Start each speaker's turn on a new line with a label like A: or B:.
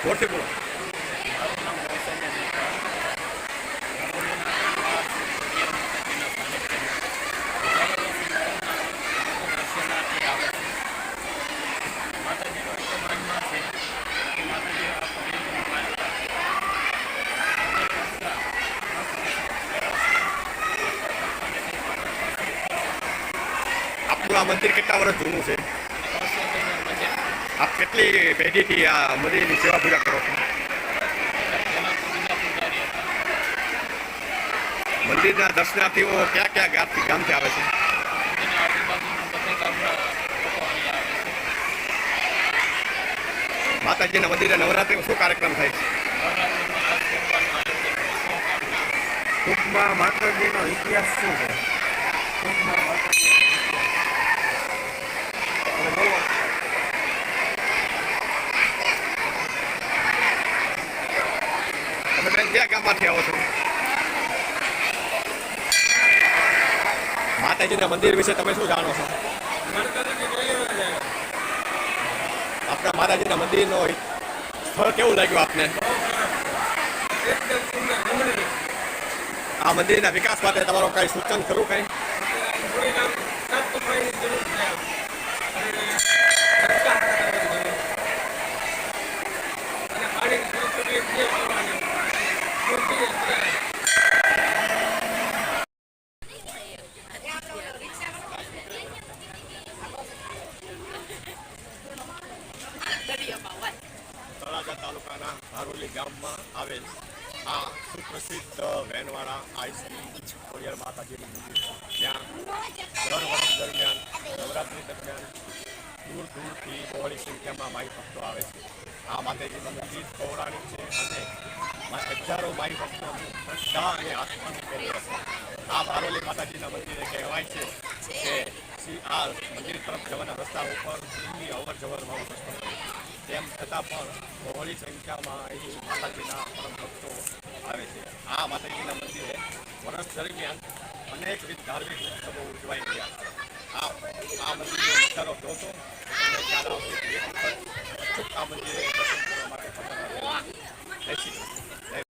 A: જોરથી બોલો આપણું આ મંદિર કેટલા વર્ષ જૂનું છે આપ કેટલી પેઢીથી આ મંદિરની સેવા પૂજા કરો છો? મંદિરના દર્શનાર્થીઓ ક્યાં ક્યાં ગામથી ગામથી આવે છે? માતાજીના મંદિરે નવરાત્રિમાં શું કાર્યક્રમ થાય છે?
B: ટૂંકમાં માતાજીનો ઇતિહાસ શું છે?
A: તમે બેન ક્યાં ગામમાંથી આવો છો. માતાજીના મંદિર વિશે તમે શું જાણો છો? આપણા માતાજીના મંદિરનો સ્થળ કેવું લાગ્યું આપને? આ મંદિરના વિકાસ માટે તમારો કઈ સૂચન ખરું કઈ? તળાજા તાલુકાના હારોલી ગામમાં આવેલ આ સુપ્રસિદ્ધ વેનવાડા આઈસી ખોડિયાર માતાજીનું મંદિર ત્યાં ત્રણ વર્ષ દરમિયાન નવરાત્રી દરમિયાન દૂર દૂરથી બહોળી સંખ્યામાં માઈ ભક્તો આવે છે. આ માતાજીનું મંદિર પૌરાણિક છે અને હજારો માઈ ભક્તો શ્રદ્ધા અને કેન્દ્ર આ બારોલી માતાજીના મંદિરે કહેવાય છે કે શ્રી આ મંદિર તરફ જવાના રસ્તા ઉપર સિંહની અવર જવર રસ્તો તેમ છતાં પણ બહોળી સંખ્યામાં અહીં માતાજીના પરમ ભક્તો આવે છે. આ માતાજીના મંદિરે વર્ષ દરમિયાન અનેકવિધ ધાર્મિક ઉત્સવો ઉજવાઈ રહ્યા છે. આ આ મંદિરનો નજારો જોશો અને આ મંદિરે દર્શન કરવા માટે.